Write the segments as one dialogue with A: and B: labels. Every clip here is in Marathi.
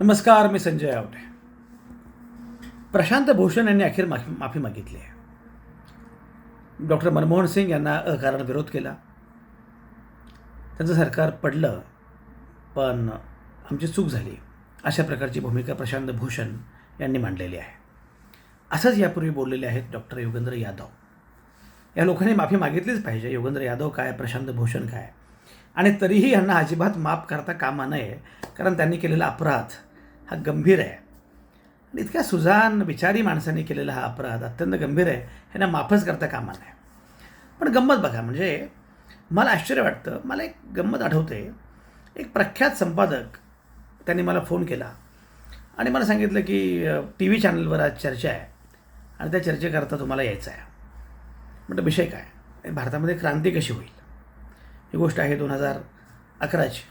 A: नमस्कार मी संजय आवटे. प्रशांत भूषण यांनी अखेर माफी माफी मागितली आहे. डॉक्टर मनमोहन सिंग यांना अकारण विरोध केला. त्यांचं सरकार पडलं पण आमची चूक झाली अशा प्रकारची भूमिका प्रशांत भूषण यांनी मांडलेली आहे. असंच यापूर्वी बोललेले आहेत डॉक्टर योगेंद्र यादव. या लोकांनी माफी मागितलीच पाहिजे. योगेंद्र यादव काय प्रशांत भूषण काय? आणि तरीही यांना अजिबात माफ करता कामा नये कारण त्यांनी केलेला अपराध हा गंभीर आहे. आणि इतक्या सुजान विचारी माणसांनी केलेला हा अपराध अत्यंत गंभीर आहे ह्यांना माफच करता कामा नये. पण गंमत बघा म्हणजे मला आश्चर्य वाटतं मला एक गंमत आठवते. एक प्रख्यात संपादक त्यांनी मला फोन केला आणि मला सांगितलं की टी व्ही चॅनलवर आज चर्चा आहे आणि त्या चर्चेकरता तुम्हाला यायचं आहे. म्हटलं विषय काय? भारतामध्ये क्रांती कशी होईल? ही गोष्ट आहे दोन हजार अकराची.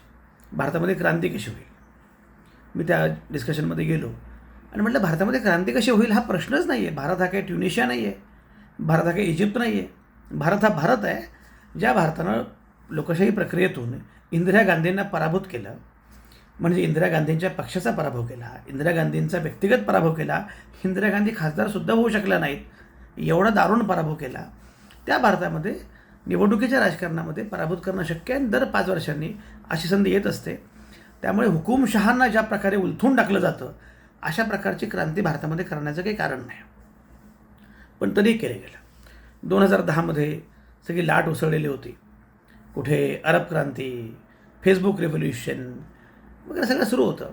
A: भारतामध्ये क्रांती कशी होईल? मी त्या डिस्कशनमध्ये गेलो. आणि म्हटलं भारतामध्ये क्रांती कशी होईल हा प्रश्नच नाही आहे भारत हा काही ट्युनिशिया नाही आहे भारत हा काही इजिप्त नाही आहे भारत हा भारत आहे ज्या भारतानं लोकशाही प्रक्रियेतून इंदिरा गांधींना पराभूत केलं. म्हणजे इंदिरा गांधींच्या पक्षाचा पराभव केला इंदिरा गांधींचा व्यक्तिगत पराभव केला. इंदिरा गांधी खासदारसुद्धा होऊ शकल्या नाहीत. एवढा दारुण पराभव केला. त्या भारतामध्ये निवडणुकीच्या राजकारणामध्ये पराभूत करणं शक्य आहे दर पाच वर्षांनी अशी संधी येत असते. त्यामुळे हुकुमशहांना ज्या प्रकारे उलथून टाकलं जातं अशा प्रकारची क्रांती भारतामध्ये करण्याचं काही कारण नाही. पण तरी केलं गेलं. दोन हजार दहामध्ये सगळी लाट उसळलेली होती. कुठे अरब क्रांती फेसबुक रेव्होल्युशन वगैरे सगळं सुरू होतं.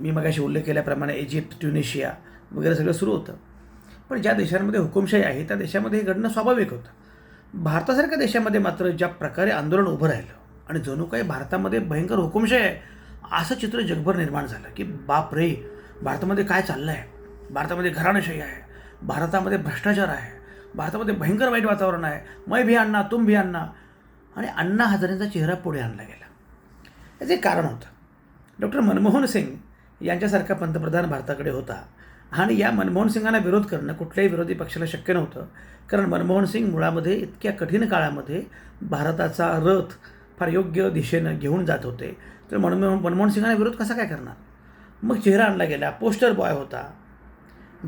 A: मी मगाशी उल्लेख केल्याप्रमाणे इजिप्त ट्युनिशिया वगैरे सगळं सुरू होतं. पण ज्या देशांमध्ये हुकुमशाही आहे त्या देशामध्ये हे घडणं स्वाभाविक होतं. भारतासारख्या देशामध्ये मात्र ज्या प्रकारे आंदोलन उभं राहिलं आणि जणू काही भारतामध्ये भयंकर हुकुमशाही आहे असं चित्र जगभर निर्माण झालं की बाप रे भारतामध्ये काय चाललं आहे भारतामध्ये घराणेशाही आहे भारतामध्ये भ्रष्टाचार आहे भारतामध्ये भयंकर वाईट वातावरण आहे. मै भी अण्णा तुम भी अण्णा. आणि अण्णा हजारेंचा चेहरा पुढे आणला गेला. याचं एक कारण होतं. डॉक्टर मनमोहन सिंग यांच्यासारखा पंतप्रधान भारताकडे होता. आणि या मनमोहन सिंगांना विरोध करणं कुठल्याही विरोधी पक्षाला शक्य नव्हतं. कारण मनमोहन सिंग मुळामध्ये इतक्या कठीण काळामध्ये भारताचा रथ फार योग्य दिशेनं घेऊन जात होते. तर मनमोहन मनमोहन सिंगांना विरोध कसा काय करणार? मग चेहरा आणला गेला पोस्टर बॉय होता.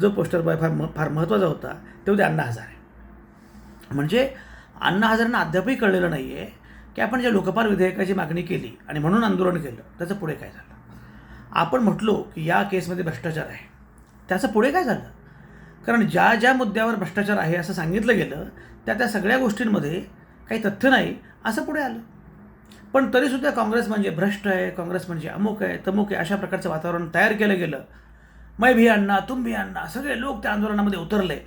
A: जो पोस्टर बॉय फार म फार महत्त्वाचा होता ते होते अण्णा हजारे. म्हणजे अण्णा हजारांना अद्यापही कळलेलं नाही आहे की आपण ज्या लोकपाल विधेयकाची मागणी केली आणि म्हणून आंदोलन केलं त्याचं पुढे काय झालं? आपण म्हटलो की या केसमध्ये भ्रष्टाचार आहे. त्याचं पुढे काय झालं? कारण ज्या ज्या मुद्द्यावर भ्रष्टाचार आहे असं सांगितलं गेलं त्या त्या सगळ्या गोष्टींमध्ये काही तथ्य नाही असं पुढे आलं. पण तरीसुद्धा काँग्रेस म्हणजे भ्रष्ट आहे काँग्रेस म्हणजे अमुक आहे तमुक आहे अशा प्रकारचं वातावरण तयार केलं गेलं. मै भी अण्णा तुम भी अण्णा सगळे लोक त्या आंदोलनामध्ये उतरले.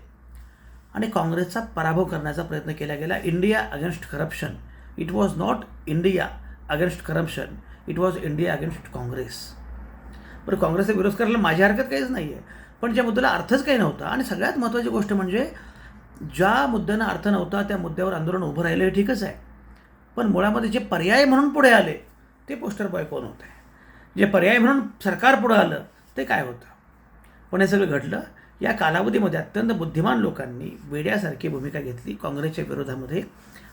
A: आणि काँग्रेसचा पराभव करण्याचा प्रयत्न केला गेला. India against corruption. It was not India against corruption. It was India against Congress. बरं काँग्रेसचा विरोध करायला माझी हरकत काहीच नाही आहे पण ज्या मुद्द्याला अर्थच काही नव्हता आणि सगळ्यात महत्त्वाची गोष्ट म्हणजे ज्या मुद्द्यांना अर्थ नव्हता त्या मुद्द्यावर आंदोलन उभं राहिलं हे ठीकच आहे. पण मुळामध्ये जे पर्याय म्हणून पुढे आले ते पोस्टर बॉय कोण होते? जे पर्याय म्हणून सरकार पुढं आलं ते काय होतं? पण हे सगळं घडलं. या कालावधीमध्ये अत्यंत बुद्धिमान लोकांनी वेड्यासारखी भूमिका घेतली काँग्रेसच्या विरोधामध्ये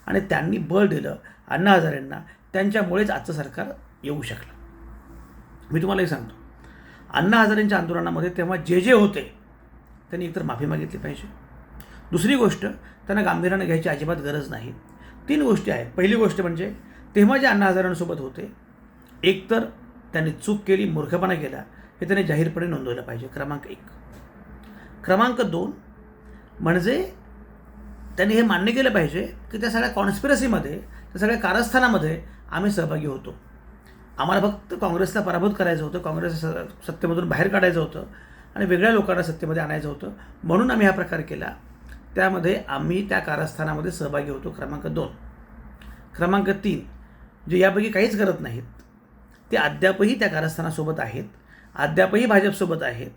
A: आणि त्यांनी बळ दिलं अण्णा हजारेंना. त्यांच्यामुळेच आजचं सरकार येऊ शकलं. मी तुम्हाला हे सांगतो. अण्णा हजारेंच्या आंदोलनामध्ये तेव्हा जे जे होते त्यांनी एकतर माफी मागितली पाहिजे. दुसरी गोष्ट त्यांना गांभीर्यानं घ्यायची अजिबात गरज नाही. तीन गोष्टी आहेत. पहिली गोष्ट म्हणजे तेव्हा जे अण्णा हजारांसोबत होते एकतर त्यांनी चूक केली मूर्खपणा केला हे त्यांनी जाहीरपणे नोंदवलं पाहिजे. क्रमांक एक. क्रमांक दोन म्हणजे त्यांनी हे मान्य केलं पाहिजे की त्या सगळ्या कॉन्स्पिरसीमध्ये त्या सगळ्या कारस्थानामध्ये आम्ही सहभागी होतो. आम्हाला फक्त काँग्रेसला पराभूत करायचं होतं काँग्रेस सत्तेमधून बाहेर काढायचं होतं आणि वेगळ्या लोकांना सत्तेमध्ये आणायचं होतं. म्हणून आम्ही हा प्रकार केला. त्यामध्ये आम्ही त्या कारस्थानामध्ये सहभागी होतो क्रमांक दोन. क्रमांक तीन जे यापैकी काहीच करत नाहीत ते अद्यापही त्या कारस्थानासोबत आहेत अद्यापही भाजपसोबत आहेत.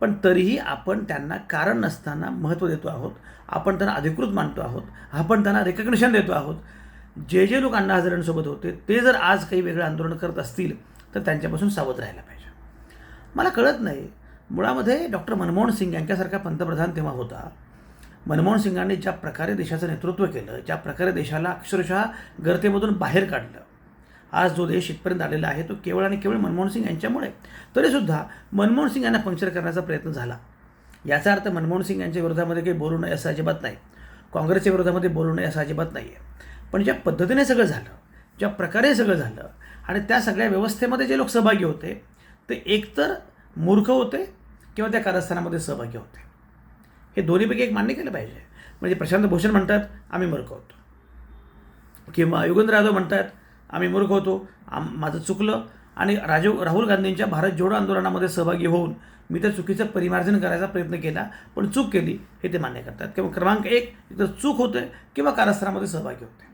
A: पण तरीही आपण त्यांना कारण नसताना महत्त्व देतो आहोत. आपण त्यांना अधिकृत मानतो आहोत. आपण त्यांना रेकग्निशन देतो आहोत. जे जे लोक अण्णा हजारांसोबत होते ते जर आज काही वेगळं आंदोलन करत असतील तर त्यांच्यापासून सावध राहायला पाहिजे. मला कळत नाही. मुळामध्ये डॉक्टर मनमोहन सिंग यांच्यासारखा पंतप्रधान तेव्हा होता. मनमोहन सिंगांनी ज्या प्रकारे देशाचं नेतृत्व केलं ज्या प्रकारे देशाला अक्षरशः गर्तेमधून बाहेर काढलं आज जो देश इथपर्यंत आलेला आहे तो केवळ आणि केवळ मनमोहन सिंग यांच्यामुळे. तरीसुद्धा मनमोहन सिंग यांना पंक्चर करण्याचा प्रयत्न झाला. याचा अर्थ मनमोहन सिंग यांच्या विरोधामध्ये काही बोलू नये असं अजिबात नाही. काँग्रेसच्या विरोधामध्ये बोलू नये असं अजिबात नाही आहे पण ज्या पद्धतीने सगळं झालं ज्या प्रकारे सगळं झालं आणि त्या सगळ्या व्यवस्थेमध्ये जे लोक सहभागी होते ते एकतर मूर्ख होते किंवा त्या कारस्थानामध्ये सहभागी होते. हे दोन्हीपैकी एक मान्य केलं पाहिजे. म्हणजे प्रशांत भूषण म्हणतात आम्ही मूर्ख होतो. किंवा युगेंद्र यादव म्हणतात आम्ही मूर्ख होतो आम माझं चुकलं आणि राजीव राहुल गांधींच्या भारत जोडो आंदोलनामध्ये सहभागी होऊन मी त्या चुकीचं परिमार्जन करायचा प्रयत्न केला पण चूक केली हे ते मान्य करतात. किंवा क्रमांक एक तर चूक होते किंवा कारस्थानामध्ये सहभागी होते.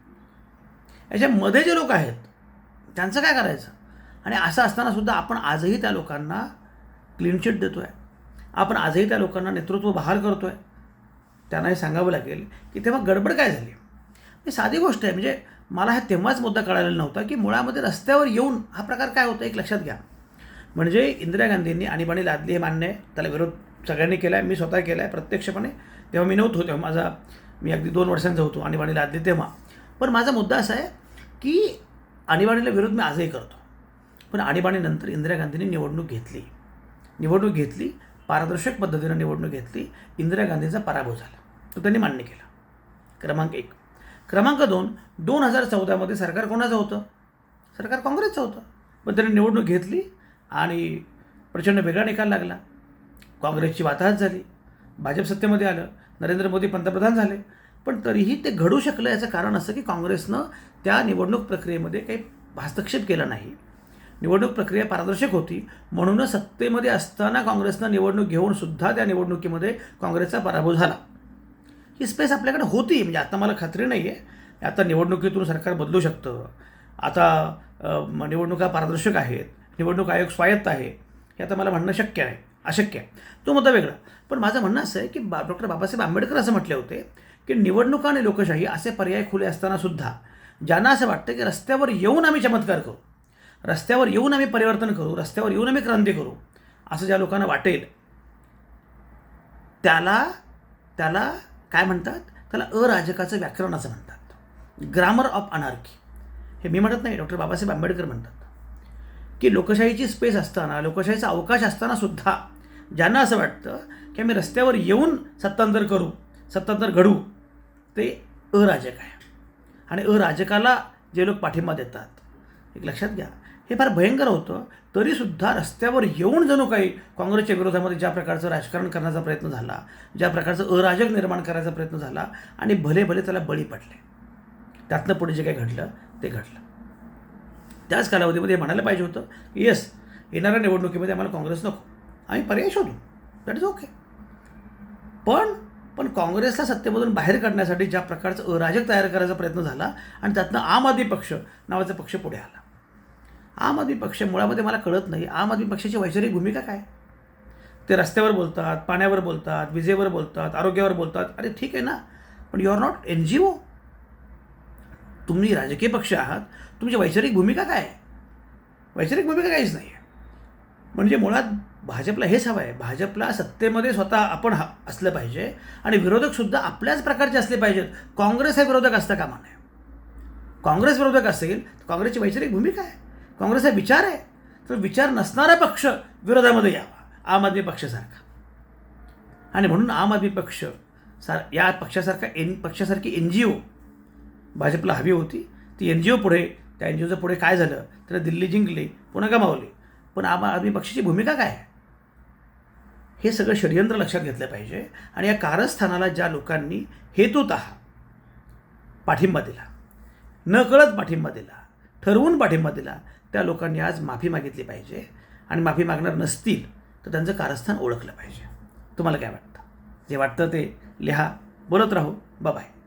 A: याच्यामध्ये जे लोक आहेत त्यांचं काय करायचं? आणि असं असताना सुद्धा आपण आजही त्या लोकांना क्लीन चिट देतो आहे आपण आजही त्या लोकांना नेतृत्व बहाल करतो आहे त्यांनाही सांगावं लागेल की तेव्हा गडबड काय झाली? ही साधी गोष्ट आहे. म्हणजे मला हा तेव्हाच मुद्दा कळालेला नव्हता की मुळामध्ये रस्त्यावर येऊन हा प्रकार काय होता एक लक्षात घ्या. म्हणजे इंदिरा गांधींनी आणीबाणी लादली हे मान्य आहे. त्याला विरोध सगळ्यांनी केला आहे मी स्वतः केला आहे प्रत्यक्षपणे. तेव्हा मी नव्हतो तेव्हा माझा मी अगदी दोन वर्षांचा होतो आणीबाणी लादली तेव्हा. पण माझा मुद्दा असा आहे की आणीबाणीला विरोध मी आजही करतो. पण आणीबाणीनंतर इंदिरा गांधींनी निवडणूक घेतली. निवडणूक घेतली पारदर्शक पद्धतीनं निवडणूक घेतली इंदिरा गांधींचा पराभव झाला. तो त्यांनी मान्य केला. क्रमांक एक. क्रमांक दोन दोन हजार चौदामध्ये सरकार कोणाचं होतं? सरकार काँग्रेसचं होतं. पण त्यांनी निवडणूक घेतली आणि प्रचंड वेगळा निकाल लागला. काँग्रेसची वाताहत झाली. भाजप सत्तेमध्ये आलं. नरेंद्र मोदी पंतप्रधान झाले. पण तरीही ते घडू शकलं याचं कारण असं की काँग्रेसनं त्या निवडणूक प्रक्रियेमध्ये काही हस्तक्षेप केला नाही. निवडणूक प्रक्रिया पारदर्शक होती. म्हणूनच सत्तेमध्ये असताना काँग्रेसनं निवडणूक घेऊन सुद्धा त्या निवडणुकीमध्ये काँग्रेसचा पराभव झाला. ही स्पेस आपल्याकडे होती. म्हणजे आता मला खात्री नाही आहे आता निवडणुकीतून सरकार बदलू शकतं. आता निवडणुका पारदर्शक आहेत. निवडणूक आयोग स्वायत्त आहे. हे आता मला म्हणणं शक्य आहे. अशक्य आहे. तो मुद्दा वेगळा. पण माझं म्हणणं असं आहे की बा डॉक्टर बाबासाहेब आंबेडकर असं म्हटले होते की निवडणुका आणि लोकशाही असे पर्याय खुले असताना सुद्धा ज्यांना असं वाटतं की रस्त्यावर येऊन आम्ही चमत्कार करू रस्त्यावर येऊन आम्ही परिवर्तन करू रस्त्यावर येऊन आम्ही क्रांती करू असं ज्या लोकांना वाटेल त्याला त्याला काय म्हणतात? त्याला अराजकाचं व्याकरण असं म्हणतात. ग्रामर ऑफ अनार्की हे मी म्हणत नाही डॉक्टर बाबासाहेब आंबेडकर म्हणतात. की लोकशाहीची स्पेस असताना लोकशाहीचा अवकाश असताना सुद्धा ज्यांना असं वाटतं की आम्ही रस्त्यावर येऊन सत्तांतर करू सत्तांतर घडू ते अराजक आहे. आणि अराजकाला जे लोक पाठिंबा देतात. एक लक्षात घ्या. हे फार भयंकर होतं. तरीसुद्धा रस्त्यावर येऊन जणू काही काँग्रेसच्या विरोधामध्ये ज्या प्रकारचं राजकारण करण्याचा प्रयत्न झाला ज्या प्रकारचं अराजक निर्माण करायचा प्रयत्न झाला आणि भले भले त्याला बळी पडले. त्यातनं पुढे जे काही घडलं ते घडलं. त्याच कालावधीमध्ये हे म्हणायला पाहिजे होतं की येस येणाऱ्या निवडणुकीमध्ये आम्हाला काँग्रेस नको. आम्ही पर्याय शोधू. दॅट इज ओके पण पण काँग्रेसला सत्तेमधून बाहेर काढण्यासाठी ज्या प्रकारचं अराजक तयार करायचा प्रयत्न झाला आणि त्यातनं आम आदमी पक्ष नावाचा पक्ष पुढे आला. आम आदमी पक्ष मुळामध्ये मला कळत नाही आम आदमी पक्षाची वैचारिक भूमिका काय? ते रस्त्यावर बोलतात पाण्यावर बोलतात विजेवर बोलतात आरोग्यावर बोलतात. अरे ठीक आहे ना पण you are not N G O तुम्ही राजकीय पक्ष आहात तुमची वैचारिक भूमिका काय? वैचारिक भूमिका काहीच नाही आहे म्हणजे मुळात भाजपला हेच हवं आहे. भाजपला सत्तेमध्ये स्वतः आपण हा असलं पाहिजे आणि विरोधकसुद्धा आपल्याच प्रकारचे असले पाहिजेत. काँग्रेस हे विरोधक असता कामा नये काँग्रेस विरोधक असेल तर काँग्रेसची वैचारिक भूमिका आहे. काँग्रेस हा विचार आहे. तर विचार नसणारा पक्ष विरोधामध्ये यावा आम आदमी पक्षासारखा. आणि म्हणून आम आदमी पक्ष सार या पक्षासारखा एन पक्षासारखी एन जी ओ भाजपला हवी होती. ती एन जी ओ पुढे त्या एन जी ओचं पुढे काय झालं? तर दिल्ली जिंकली पुन्हा गमावली. पण आम आदमी पक्षाची भूमिका काय आहे? हे सगळं षडयंत्र लक्षात घेतलं पाहिजे आणि या कारस्थानाला ज्या लोकांनी हेतुत पाठिंबा दिला. नकळत पाठिंबा दिला. ठरवून पाठिंबा दिला. त्या लोकांनी आज माफी मागितली पाहिजे आणि माफी मागणार नसतील तर त्यांचं कारस्थान ओळखलं पाहिजे. तुम्हाला काय वाटतं? जे वाटतं ते लिहा. बोलत राहू. बाय